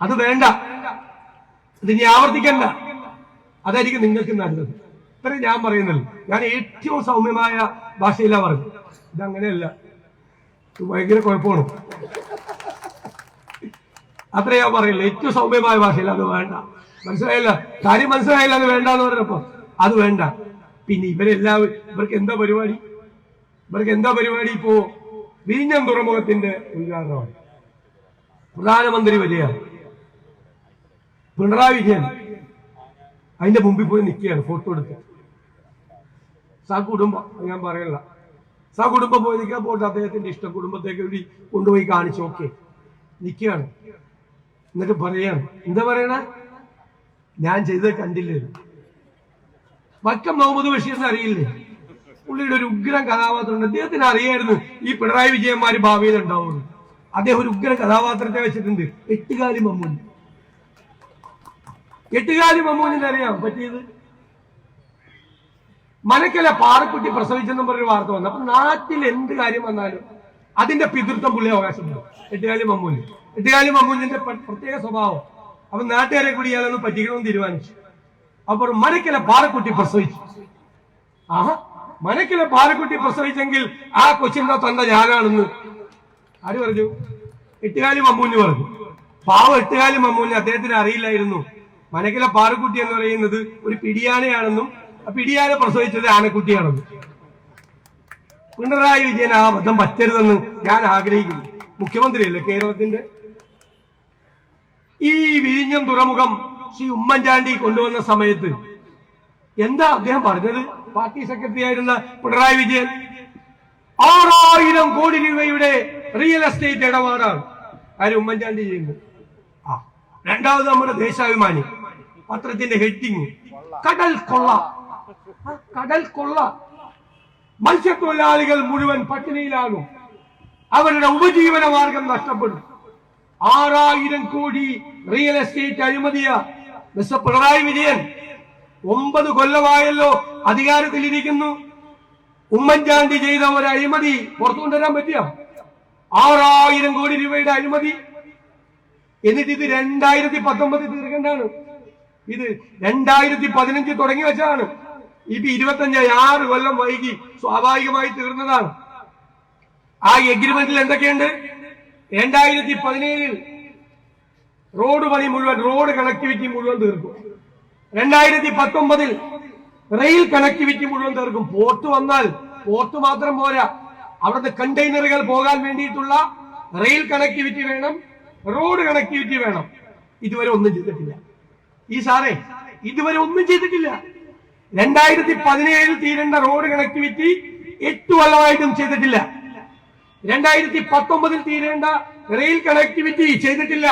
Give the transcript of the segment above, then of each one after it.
അത് വേണ്ട. ഇത് ഇനി ആവർത്തിക്കണ്ട. അതായിരിക്കും നിങ്ങൾക്ക് നല്ലത്. ഇത്ര ഞാൻ പറയുന്നത് ഞാൻ ഏറ്റവും സൗമ്യമായ ഭാഷയിലാണ് പറഞ്ഞു ഇതങ്ങനെയല്ല. ഇത് ഭയങ്കര കുഴപ്പമാണ്. അത്ര ഞാൻ പറയില്ല ഏറ്റവും സൗമ്യമായ ഭാഷയിൽ അത് വേണ്ട. മനസ്സിലായില്ല? കാര്യം മനസ്സിലായില്ല. അത് വേണ്ട എന്ന് പറഞ്ഞപ്പോ അത് വേണ്ട. പിന്നെ ഇവരെല്ലാവരും ഇവർക്ക് എന്താ പരിപാടി? ഇവർക്ക് എന്താ പരിപാടി ഇപ്പോ? വിഴിഞ്ഞം തുറമുഖത്തിന്റെ ഉദ്ഘാടനമാണ്. പ്രധാനമന്ത്രി വരികയാണ്. പിണറായി വിജയൻ അതിന്റെ മുമ്പിൽ പോയി നിൽക്കുകയാണ് ഫോട്ടോ എടുത്ത്. സാ കുടുംബം ഞാൻ പറയല്ല. സാ കുടുംബം പോയി നിൽക്കാൻ പോയിട്ട് അദ്ദേഹത്തിന്റെ ഇഷ്ടം കുടുംബത്തേക്ക് വേണ്ടി കൊണ്ടുപോയി കാണിച്ചു. ഓക്കെ. നിൽക്കുകയാണ് എന്നിട്ട് പറയാണ്. എന്താ പറയണേ? ഞാൻ ചെയ്തത് കണ്ടില്ലേ വക്കം മുഹമ്മദ് ബഷീറിന് അറിയില്ലേ? പുള്ളിയുടെ ഒരു ഉഗ്രം കഥാപാത്രമുണ്ട്. അദ്ദേഹത്തിന് അറിയായിരുന്നു ഈ പിണറായി വിജയന്മാര് ഭാവിയിൽ ഉണ്ടാവുന്നു അദ്ദേഹം ഒരു ഉഗ്രം കഥാപാത്രത്തെ വെച്ചിട്ടുണ്ട്. എട്ടുകാലി മമ്മൂൻ എട്ടുകാലി മമ്മൂനിന് അറിയാം പറ്റിയത്? മനക്കല പാറക്കുട്ടി പ്രസവിച്ചെന്നും പറഞ്ഞൊരു വാർത്ത വന്നു. അപ്പൊ നാട്ടിൽ എന്ത് കാര്യം വന്നാലും അതിന്റെ പിതൃത്വം പുള്ളി അവകാശമുണ്ട് എട്ടുകാലി മമ്മൂന്. എട്ടുകാലി മമ്മൂഞ്ഞിന്റെ പ്രത്യേക സ്വഭാവം. അപ്പൊ നാട്ടുകാരെ കൂടി ഇയാളൊന്ന് പറ്റിക്കണമെന്ന് തീരുമാനിച്ചു. അപ്പോൾ മനക്കല പാറക്കുട്ടി പ്രസവിച്ചു? ആഹാ. മനക്കല പാറക്കുട്ടി പ്രസവിച്ചെങ്കിൽ ആ കൊച്ചിന്റെ തന്ന ഞാനാണെന്ന് ആര് പറഞ്ഞു? എട്ടുകാലി മമ്മൂഞ്ഞ് പറഞ്ഞു. പാവ എട്ടുകാലി മമ്മൂഞ്ഞ് അദ്ദേഹത്തിന് അറിയില്ലായിരുന്നു. മനക്കിലെ പാറുക്കുട്ടി എന്ന് പറയുന്നത് ഒരു പിടിയാനയാണെന്നും ആ പിടിയാന പ്രസവിച്ചത് ആനക്കുട്ടിയാണെന്നും. പിണറായി വിജയൻ ആ അബദ്ധം പറ്റരുതെന്ന് ഞാൻ ആഗ്രഹിക്കുന്നു. മുഖ്യമന്ത്രിയല്ലേ കേരളത്തിന്റെ? ഈ വിഴിഞ്ഞം തുറമുഖം ശ്രീ ഉമ്മൻചാണ്ടി കൊണ്ടുവന്ന സമയത്ത് എന്താ അദ്ദേഹം പറഞ്ഞത്? പാർട്ടി സെക്രട്ടറി ആയിരുന്ന പിണറായി വിജയൻ ആറായിരം കോടി രൂപയുടെ റിയൽ എസ്റ്റേറ്റ് ഇടപാടാണ് ആര് ഉമ്മൻചാണ്ടി ചെയ്യുന്നത്? ആ രണ്ടാമത് നമ്മുടെ ദേശാഭിമാനി. പത്രത്തിന്റെ ഹെഡിങ് കടൽ കൊള്ള. കടൽ കൊള്ള. മത്സ്യത്തൊഴിലാളികൾ മുഴുവൻ പട്ടിണിയിലാകും. അവരുടെ ഉപജീവന മാർഗം നഷ്ടപ്പെടും. ആറായിരം കോടി റിയൽ എസ്റ്റേറ്റ് അഴിമതിയ മിസ്റ്റർ പിണറായി വിജയൻ ഒമ്പത് കൊല്ലമായല്ലോ അധികാരത്തിലിരിക്കുന്നു ഉമ്മൻചാണ്ടി ചെയ്ത ഒരു അഴിമതി പുറത്തു കൊണ്ടുവരാൻ പറ്റിയോ? ആറായിരം കോടി രൂപയുടെ അഴിമതി. എന്നിട്ട് ഇത് രണ്ടായിരത്തി പത്തൊമ്പതിൽ തീർക്കേണ്ടതാണ്. ഇത് രണ്ടായിരത്തി പതിനഞ്ച് തുടങ്ങി വെച്ചതാണ് ഇപ്പൊ ഇരുപത്തഞ്ചായി ആറ് കൊല്ലം വൈകി സ്വാഭാവികമായി തീർന്നതാണ്. ആ എഗ്രിമെന്റിൽ എന്തൊക്കെയുണ്ട്? രണ്ടായിരത്തി പതിനേഴിൽ റോഡ് പണി മുഴുവൻ റോഡ് കണക്ടിവിറ്റി മുഴുവൻ തീർക്കും. രണ്ടായിരത്തി പത്തൊമ്പതിൽ റെയിൽ കണക്ടിവിറ്റി മുഴുവൻ തീർക്കും. പോർട്ട് വന്നാൽ പോർട്ട് മാത്രം പോരാ. അവിടുത്തെ കണ്ടെയ്നറുകൾ പോകാൻ വേണ്ടിയിട്ടുള്ള റെയിൽ കണക്ടിവിറ്റി വേണം റോഡ് കണക്ടിവിറ്റി വേണം. ഇതുവരെ ഒന്നും ചെയ്തിട്ടില്ല. ഈ സാറേ ഇതുവരെ ഒന്നും ചെയ്തിട്ടില്ല. രണ്ടായിരത്തി പതിനേഴിൽ തീരേണ്ട റോഡ് കണക്ടിവിറ്റി എട്ട് കൊല്ലമായിട്ടും ചെയ്തിട്ടില്ല. രണ്ടായിരത്തി പത്തൊമ്പതിൽ തീരേണ്ട റെയിൽ കണക്ടിവിറ്റി ചെയ്തിട്ടില്ല.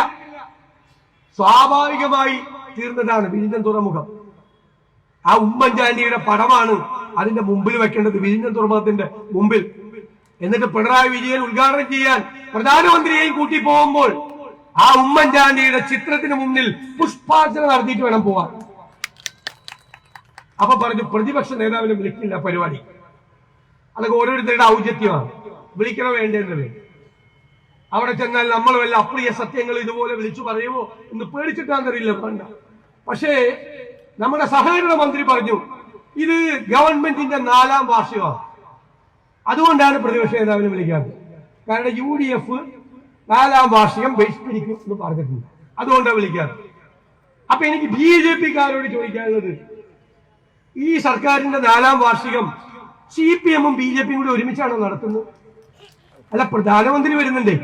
സ്വാഭാവികമായി തീർന്നതാണ് വിഴിഞ്ഞം തുറമുഖം. ആ ഉമ്മൻചാണ്ടിയുടെ പടമാണ് അതിന്റെ മുമ്പിൽ വെക്കേണ്ടത് വിഴിഞ്ഞം തുറമുഖത്തിന്റെ മുമ്പിൽ. എന്നിട്ട് പിണറായി വിജയൻ ഉദ്ഘാടനം ചെയ്യാൻ പ്രധാനമന്ത്രിയെയും കൂട്ടി പോകുമ്പോൾ ആ ഉമ്മൻചാണ്ടിയുടെ ചിത്രത്തിന് മുന്നിൽ പുഷ്പാർച്ചന നടത്തിയിട്ട് വേണം പോവാൻ. അപ്പൊ പറഞ്ഞു പ്രതിപക്ഷ നേതാവിനെ വിളിക്കില്ല പരിപാടി. അതൊക്കെ ഓരോരുത്തരുടെ ഔചിത്യമാണ്. വിളിക്കണോ വേണ്ടേ അവിടെ ചെന്നാൽ നമ്മൾ വല്ല അപ്രിയ സത്യങ്ങൾ ഇതുപോലെ വിളിച്ചു പറയുമോ എന്ന് പേടിച്ചിട്ടാണെന്നറിയില്ല വേണ്ട. പക്ഷേ നമ്മുടെ സഹകരണ മന്ത്രി പറഞ്ഞു ഇത് ഗവൺമെന്റിന്റെ നാലാം വാർഷികമാണ്. അതുകൊണ്ടാണ് പ്രതിപക്ഷ നേതാവിനെ വിളിക്കാത്തത്. കാരണം യു ഡി എഫ് നാലാം വാർഷികം ബഹിഷ്കരിക്കും എന്ന് പറഞ്ഞിട്ടുണ്ട്. അതുകൊണ്ടാണ് വിളിക്കാറ്. അപ്പൊ എനിക്ക് ബി ജെ പിക്കാരോട് ചോദിക്കാനുള്ളത് ഈ സർക്കാരിന്റെ നാലാം വാർഷികം സി പി എമ്മും ബി ജെ പിയും കൂടി ഒരുമിച്ചാണോ നടത്തുന്നത്? അല്ല പ്രധാനമന്ത്രി വരുന്നുണ്ടേ.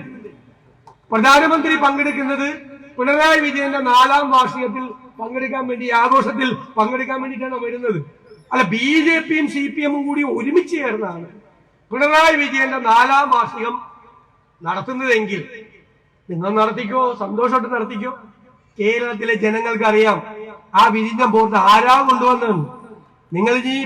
പ്രധാനമന്ത്രി പങ്കെടുക്കുന്നത് പിണറായി വിജയന്റെ നാലാം വാർഷികത്തിൽ പങ്കെടുക്കാൻ വേണ്ടി ആഘോഷത്തിൽ പങ്കെടുക്കാൻ വേണ്ടിയിട്ടാണ് വരുന്നത്? അല്ല ബി ജെ പിയും സി പി എമ്മും കൂടി ഒരുമിച്ച് ചേർന്നാണ് പിണറായി വിജയന്റെ നാലാം വാർഷികം നടത്തുന്നതെങ്കിൽ നിങ്ങൾ നടത്തിക്കോ സന്തോഷമായിട്ട് നടത്തിക്കോ. കേരളത്തിലെ ജനങ്ങൾക്ക് അറിയാം ആ വിഴിഞ്ഞം പോർട്ട് ആരാ കൊണ്ടുവന്നതെന്ന് നിങ്ങൾ ഈ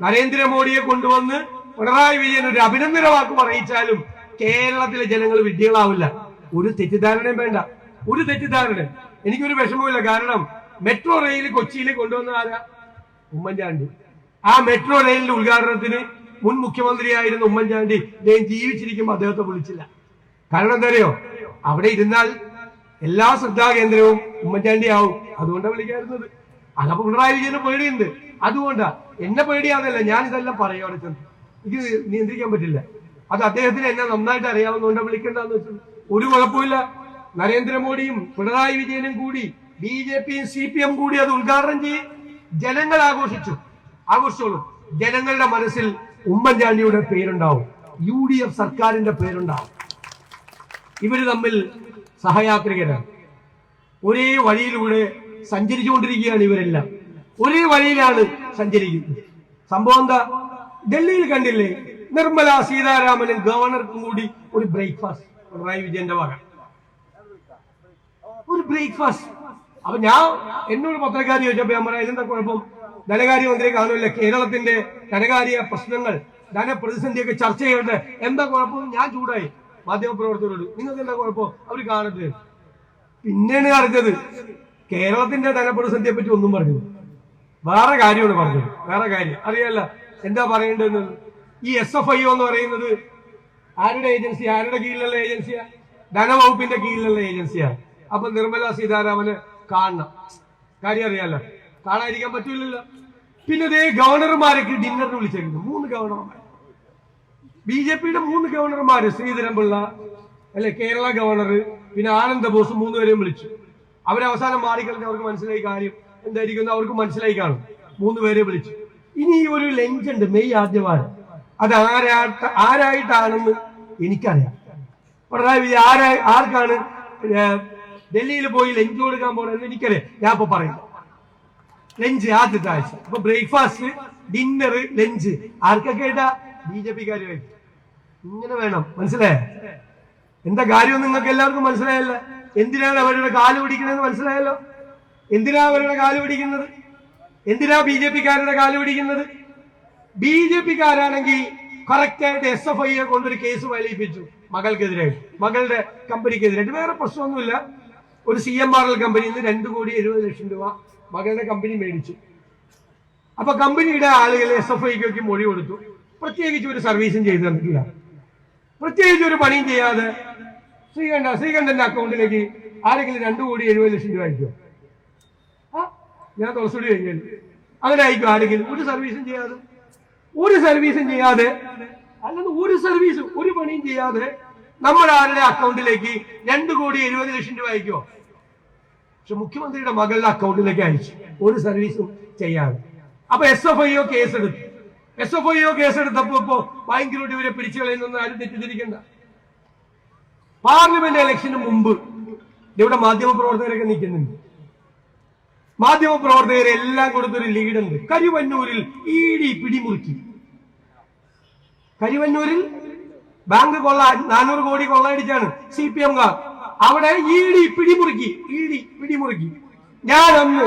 നരേന്ദ്രമോദിയെ കൊണ്ടുവന്ന് പിണറായി വിജയൻ ഒരു അഭിനന്ദന വാക്ക് പറയിച്ചാലും കേരളത്തിലെ ജനങ്ങൾ വിഡ്ഢികളാവില്ല. ഒരു തെറ്റിദ്ധാരണയും വേണ്ട. ഒരു തെറ്റിദ്ധാരണ. എനിക്കൊരു വിഷമമില്ല കാരണം മെട്രോ റെയിൽ കൊച്ചിയിൽ കൊണ്ടുവന്ന ആരാ? ഉമ്മൻചാണ്ടി. ആ മെട്രോ റെയിലിന്റെ ഉദ്ഘാടനത്തിന് മുൻ മുഖ്യമന്ത്രിയായിരുന്ന ഉമ്മൻചാണ്ടി. ഞാൻ ജീവിച്ചിരിക്കുമ്പോൾ അദ്ദേഹത്തെ വിളിച്ചില്ല. കാരണം എന്താ അറിയോ? അവിടെ ഇരുന്നാൽ എല്ലാ ശ്രദ്ധാകേന്ദ്രവും ഉമ്മൻചാണ്ടി ആവും അതുകൊണ്ടാണ് വിളിക്കാറുന്നത് അതപ്പോ പിണറായി വിജയന് പേടിയുണ്ട്. അതുകൊണ്ടാ. എന്നെ പേടിയാന്നല്ല ഞാൻ ഇതെല്ലാം പറയും ചെന്ന് എനിക്ക് നിയന്ത്രിക്കാൻ പറ്റില്ല. അത് അദ്ദേഹത്തിന് എന്നെ നന്നായിട്ട് അറിയാവുന്നതുകൊണ്ട് വിളിക്കേണ്ടെന്ന് വെച്ചത്. ഒരു കുഴപ്പമില്ല നരേന്ദ്രമോദിയും പിണറായി വിജയനും കൂടി ബി ജെ പിയും സി പി എം കൂടി അത് ഉദ്ഘാടനം ചെയ്ത് ജനങ്ങൾ ആഘോഷിച്ചു. ആഘോഷിച്ചോളൂ. ജനങ്ങളുടെ മനസ്സിൽ ഉമ്മൻചാണ്ടിയുടെ പേരുണ്ടാവും. യു ഡി എഫ് സർക്കാരിന്റെ പേരുണ്ടാവും. ഇവർ തമ്മിൽ സഹയാത്രികരാണ്. ഒരേ വഴിയിലൂടെ സഞ്ചരിച്ചുകൊണ്ടിരിക്കുകയാണ് ഇവരെല്ലാം. ഒരേ വഴിയിലാണ് സഞ്ചരിക്കുന്നത്. സംഭവം എന്താ? ഡൽഹിയിൽ കണ്ടില്ലേ? നിർമ്മല സീതാരാമനും ഗവർണർക്കും കൂടി ഒരു ബ്രേക്ക്ഫാസ്റ്റ് പിണറായി വിജയന്റെ വക ഒരു ബ്രേക്ക്ഫാസ്റ്റ് അപ്പൊ ഞാൻ എന്നോട് പത്രക്കാരി ചോദിച്ചപ്പോ ഞാൻ പറയാം ഇതെന്താ കുഴപ്പം? ധനകാര്യമന്ത്രി കാണുമല്ലോ. കേരളത്തിന്റെ ധനകാര്യ പ്രശ്നങ്ങൾ ധനപ്രതിസന്ധിയൊക്കെ ചർച്ച ചെയ്യട്ടെ എന്താ കുഴപ്പം? ഞാൻ ചൂടായി. മാധ്യമപ്രവർത്തകരോട് നിങ്ങൾക്ക് എന്താ കുഴപ്പം? അവർ കാണട്ടെ പിന്നെയാണ് അറിഞ്ഞത് കേരളത്തിന്റെ ധനപ്രതിസന്ധിയെ പറ്റി ഒന്നും പറഞ്ഞു വേറെ കാര്യമാണ് പറഞ്ഞത്. വേറെ കാര്യം. അറിയാല്ല എന്താ പറയേണ്ടതെന്ന്. ഈ എസ് എഫ് ഐ എന്ന് പറയുന്നത് ആരുടെ ഏജൻസി ആരുടെ കീഴിലുള്ള ഏജൻസിയാ? ധനവകുപ്പിന്റെ കീഴിലുള്ള ഏജൻസിയാണ് അപ്പൊ നിർമ്മല സീതാരാമന് കാണണം. കാര്യം അറിയാലോ കാണാതിരിക്കാൻ പറ്റൂലല്ലോ. പിന്നെ ഗവർണർമാരൊക്കെ ഡിന്നറിന് വിളിച്ചിരുന്നു മൂന്ന് ഗവർണർമാർ ബി ജെ പിയുടെ മൂന്ന് ഗവർണർമാര് ശ്രീധരൻപിള്ള അല്ലെ കേരള ഗവർണർ പിന്നെ ആനന്ദ ബോസ് മൂന്നുപേരെയും വിളിച്ചു. അവരവസാനം മാറിക്കളഞ്ഞ് അവർക്ക് മനസ്സിലായി കാര്യം എന്തായിരിക്കും അവർക്ക് മനസ്സിലായി കാണും. മൂന്നുപേരെ വിളിച്ചു. ഇനി ഒരു ലഞ്ച് മെയ് ആദ്യവാരം. അത് ആരാ ആരായിട്ടാണെന്ന് എനിക്കറിയാം. പിണറായി വിജയൻ ആരാ ആർക്കാണ് ഡൽഹിയിൽ പോയി ലഞ്ച് കൊടുക്കാൻ പോകണമെന്ന് എനിക്കറിയാം. ഞാൻ ഇപ്പൊ പറയുന്നു. ലഞ്ച് ആദ്യത്തെ ആഴ്ച. അപ്പൊ ബ്രേക്ക്ഫാസ്റ്റ് ഡിന്നർ ലഞ്ച്. ആർക്കൊക്കെ ആയിട്ടാ? ബി ജെ പിക്കാരുമായിട്ട് ഇങ്ങനെ വേണം. മനസ്സിലായോ? എന്താ കാര്യം നിങ്ങൾക്ക് എല്ലാവർക്കും മനസ്സിലായല്ല? എന്തിനാണ് അവരുടെ കാൽ പിടിക്കുന്നതെന്ന് മനസ്സിലായല്ലോ? എന്തിനാ അവരുടെ കാൽ പിടിക്കുന്നത്? എന്തിനാ ബി ജെ പിക്കാരുടെ കാൽ പിടിക്കുന്നത്? ബി ജെ പിക്കാരാണെങ്കിൽ കറക്റ്റായിട്ട് എസ് എഫ് ഐയെ കൊണ്ടൊരു കേസ് വലിയിപ്പിച്ചു മകൾക്കെതിരായിട്ട് മകളുടെ കമ്പനിക്കെതിരായിട്ട് വേറെ പ്രശ്നമൊന്നുമില്ല. ഒരു സി എം ആർ എൽ കമ്പനിയിൽ നിന്ന് രണ്ട് കോടി എഴുപത് ലക്ഷം രൂപ മകളുടെ കമ്പനി മേടിച്ചു. അപ്പൊ കമ്പനിയുടെ ആളുകൾ എസ് എഫ് ഐക്കൊക്കെ മൊഴി കൊടുത്തു. പ്രത്യേകിച്ച് ഒരു സർവീസും ചെയ്തു തന്നിട്ടില്ല. പ്രത്യേകിച്ച് ഒരു പണിയും ചെയ്യാതെ ശ്രീകണ്ഠ ശ്രീകണ്ഠന്റെ അക്കൗണ്ടിലേക്ക് ആരെങ്കിലും രണ്ടു കോടി എഴുപത് ലക്ഷം രൂപ അയക്കോ? ഞാൻ തുറസുടി കഴിഞ്ഞു അങ്ങനെ അയക്കും ആരെങ്കിലും? ഒരു സർവീസും ചെയ്യാതെ. ഒരു സർവീസും ചെയ്യാതെ. അല്ലെങ്കിൽ ഒരു സർവീസും ഒരു പണിയും ചെയ്യാതെ നമ്മൾ ആരുടെ അക്കൗണ്ടിലേക്ക് രണ്ട് കോടി എഴുപത് ലക്ഷം രൂപ അയക്കോ? പക്ഷെ മുഖ്യമന്ത്രിയുടെ മകളുടെ അക്കൗണ്ടിലേക്ക് അയച്ചു ഒരു സർവീസും ചെയ്യാതെ. അപ്പൊ എസ് എഫ് ഐ ഒ കേസെടുത്തു എസ് എഫ് ഒ കേസെടുത്തപ്പോ ഇപ്പോ ഭയങ്കരമായിട്ട് ഇവരെ പിടിച്ചു കളയുന്നൊന്നും ആരും തെറ്റിദ്ധരിക്കണ്ട. പാർലമെന്റ് ഇലക്ഷന് മുമ്പ് ഇവിടെ മാധ്യമ പ്രവർത്തകരൊക്കെ നിൽക്കുന്നുണ്ട്. മാധ്യമ പ്രവർത്തകരെല്ലാം കൊടുത്തൊരു ലീഡുണ്ട്. കരിവന്നൂരിൽ ഇ ഡി പിടിമുറുക്കി. കരിവന്നൂരിൽ ബാങ്ക് കൊള്ള നാനൂറ് കോടി കൊള്ളയടിച്ചാണ് സി പി എംകാർ അവിടെ ഇ ഡി പിടിമുറുക്കി. ഇ ഡി പിടിമുറുക്കി. ഞാൻ അന്ന്